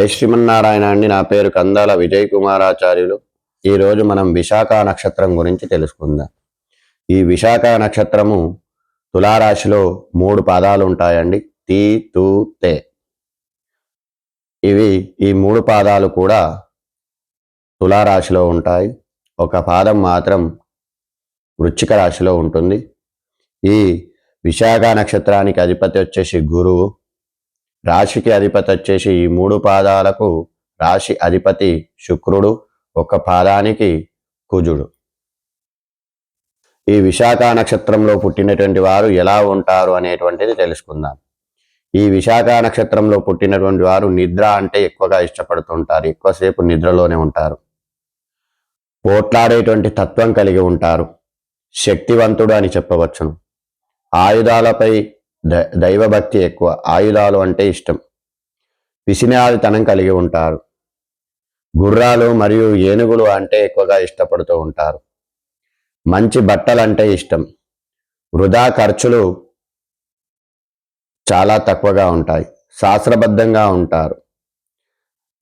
జై శ్రీమన్నారాయణ అండి? నా పేరు కందాల విజయ్ కుమారాచార్యులు ఈరోజు మనం విశాఖ నక్షత్రం గురించి తెలుసుకుందాం. ఈ విశాఖ నక్షత్రము తులారాశిలో మూడు పాదాలు ఉంటాయండి. తీ తూ తే. ఇవి ఈ మూడు పాదాలు కూడా తులారాశిలో ఉంటాయి. ఒక పాదం మాత్రం వృచ్చిక రాశిలో ఉంటుంది. ఈ విశాఖ నక్షత్రానికి అధిపతి వచ్చేసి గురువు. రాశికి అధిపతి వచ్చేసి ఈ మూడు పాదాలకు రాశి అధిపతి శుక్రుడు ఒక పాదానికి కుజుడు. ఈ విశాఖ నక్షత్రంలో పుట్టినటువంటి వారు ఎలా ఉంటారు అనేటువంటిది తెలుసుకుందాం. ఈ విశాఖ నక్షత్రంలో పుట్టినటువంటి వారు నిద్ర అంటే ఎక్కువగా ఇష్టపడుతుంటారు ఎక్కువసేపు నిద్రలోనే ఉంటారు. పోట్లాడేటువంటి తత్వం కలిగి ఉంటారు. శక్తివంతుడు అని చెప్పవచ్చును. ఆయుధాలపై దై దైవభక్తి ఎక్కువ ఆయుధాలు అంటే ఇష్టం. విసినాదితనం కలిగి ఉంటారు. గుర్రాలు మరియు ఏనుగులు అంటే ఎక్కువగా ఇష్టపడుతూ ఉంటారు. మంచి బట్టలంటే ఇష్టం. వృధా ఖర్చులు చాలా తక్కువగా ఉంటాయి. శాస్త్రబద్ధంగా ఉంటారు.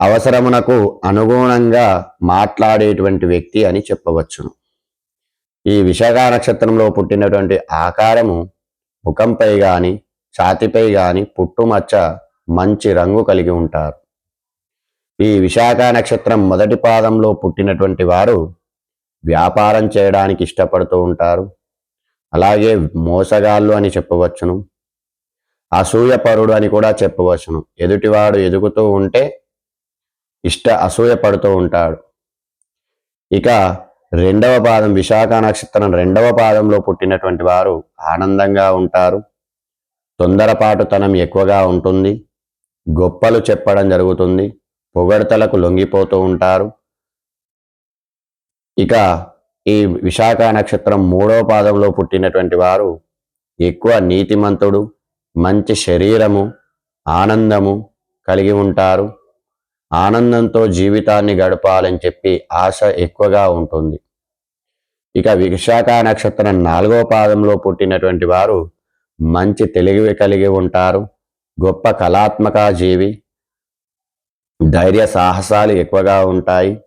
అవసరమునకు అనుగుణంగా మాట్లాడేటువంటి వ్యక్తి అని చెప్పవచ్చును. ఈ విశాఖ నక్షత్రంలో పుట్టినటువంటి ఆకారము ముఖంపై గాని ఛాతిపై గాని పుట్టుమచ్చ మంచి రంగు కలిగి ఉంటారు. ఈ విశాఖ నక్షత్రం మొదటి పాదంలో పుట్టినటువంటి వారు వ్యాపారం చేయడానికి ఇష్టపడుతూ ఉంటారు. అలాగే మోసగాళ్ళు అని చెప్పవచ్చును. అసూయపరుడు అని కూడా చెప్పవచ్చును. ఎదుటివాడు ఎదుగుతూ ఉంటే ఇష్ట అసూయపడుతూ ఉంటాడు. ఇక రెండవ పాదం విశాఖ నక్షత్రం రెండవ పాదంలో పుట్టినటువంటి వారు ఆనందంగా ఉంటారు. తొందరపాటుతనం ఎక్కువగా ఉంటుంది. గొప్పలు చెప్పడం జరుగుతుంది. పొగడతలకు లొంగిపోతూ ఉంటారు. ఇక ఈ విశాఖ నక్షత్రం మూడవ పాదంలో పుట్టినటువంటి వారు ఎక్కువ నీతిమంతుడు మంచి శరీరము ఆనందము కలిగి ఉంటారు. ఆనందంతో జీవితాన్ని గడపాలని చెప్పి ఆశ ఎక్కువగా ఉంటుంది. ఇక విశాఖ నక్షత్రం నాలుగవ పాదంలో పుట్టినటువంటి వారు మంచి తెలివి కలిగి ఉంటారు. గొప్ప కళాత్మక జీవి ధైర్య సాహసాలు ఎక్కువగా ఉంటాయి.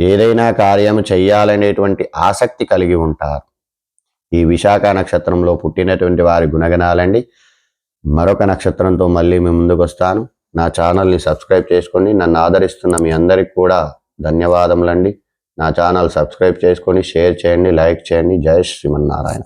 ఏదైనా కార్యం చేయాలనేటువంటి ఆసక్తి కలిగి ఉంటారు. ఈ విశాఖ నక్షత్రంలో పుట్టినటువంటి వారి గుణగణాలండి. మరొక నక్షత్రంతో మళ్ళీ మేము ముందుకు వస్తాను నా ఛానల్ని సబ్స్క్రైబ్ చేసుకొని నన్ను ఆదరిస్తున్న మీ అందరికి కూడా ధన్యవాదములండి. నా ఛానల్ సబ్స్క్రైబ్ చేసుకొని షేర్ చేయండి లైక్ చేయండి. జై శ్రీమన్నారాయణ.